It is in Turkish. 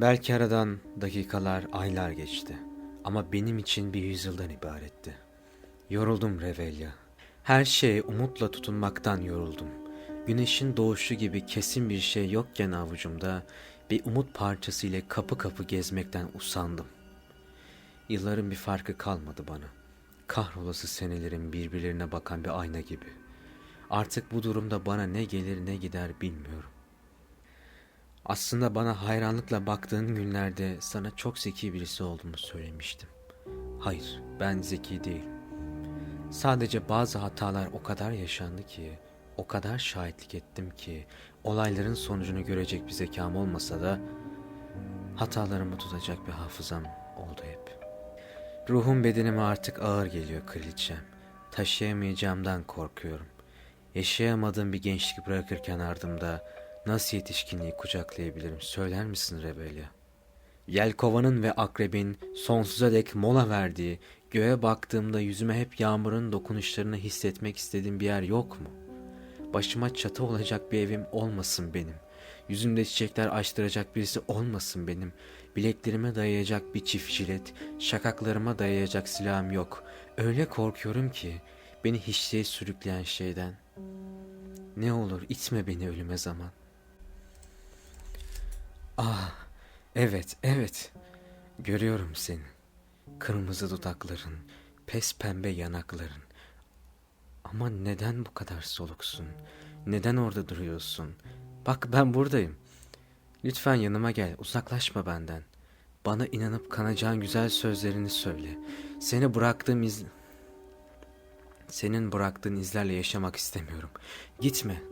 Belki aradan dakikalar, aylar geçti. Ama benim için bir yüzyıldan ibaretti. Yoruldum Revelya. Her şeye umutla tutunmaktan yoruldum. Güneşin doğuşu gibi kesin bir şey yokken avucumda bir umut parçası ile kapı kapı gezmekten usandım. Yılların bir farkı kalmadı bana. Kahrolası senelerin birbirlerine bakan bir ayna gibi. Artık bu durumda bana ne gelir ne gider bilmiyorum. Aslında bana hayranlıkla baktığın günlerde sana çok zeki birisi olduğumu söylemiştim. Hayır, ben zeki değilim. Sadece bazı hatalar o kadar yaşandı ki, o kadar şahitlik ettim ki, olayların sonucunu görecek bir zekam olmasa da hatalarımı tutacak bir hafızam oldu hep. Ruhum bedenime artık ağır geliyor kraliçem. Taşıyamayacağımdan korkuyorum. Yaşayamadığım bir gençlik bırakırken ardımda nasıl yetişkinliği kucaklayabilirim söyler misin Rebelya? Yelkovanın ve akrebin sonsuza dek mola verdiği, göğe baktığımda yüzüme hep yağmurun dokunuşlarını hissetmek istediğim bir yer yok mu? Başıma çatı olacak bir evim olmasın benim. Yüzümde çiçekler açtıracak birisi olmasın benim. Bileklerime dayayacak bir çift jilet, şakaklarıma dayayacak silahım yok. Öyle korkuyorum ki beni hiçliğe sürükleyen şeyden. Ne olur itme beni ölüme zaman. Evet, evet. Görüyorum seni. Kırmızı dudakların, pes pembe yanakların. Ama neden bu kadar soluksun? Neden orada duruyorsun? Bak ben buradayım. Lütfen yanıma gel, uzaklaşma benden. Bana inanıp kanacağın güzel sözlerini söyle. Seni bıraktığım iz... Senin bıraktığın izlerle yaşamak istemiyorum. Gitme.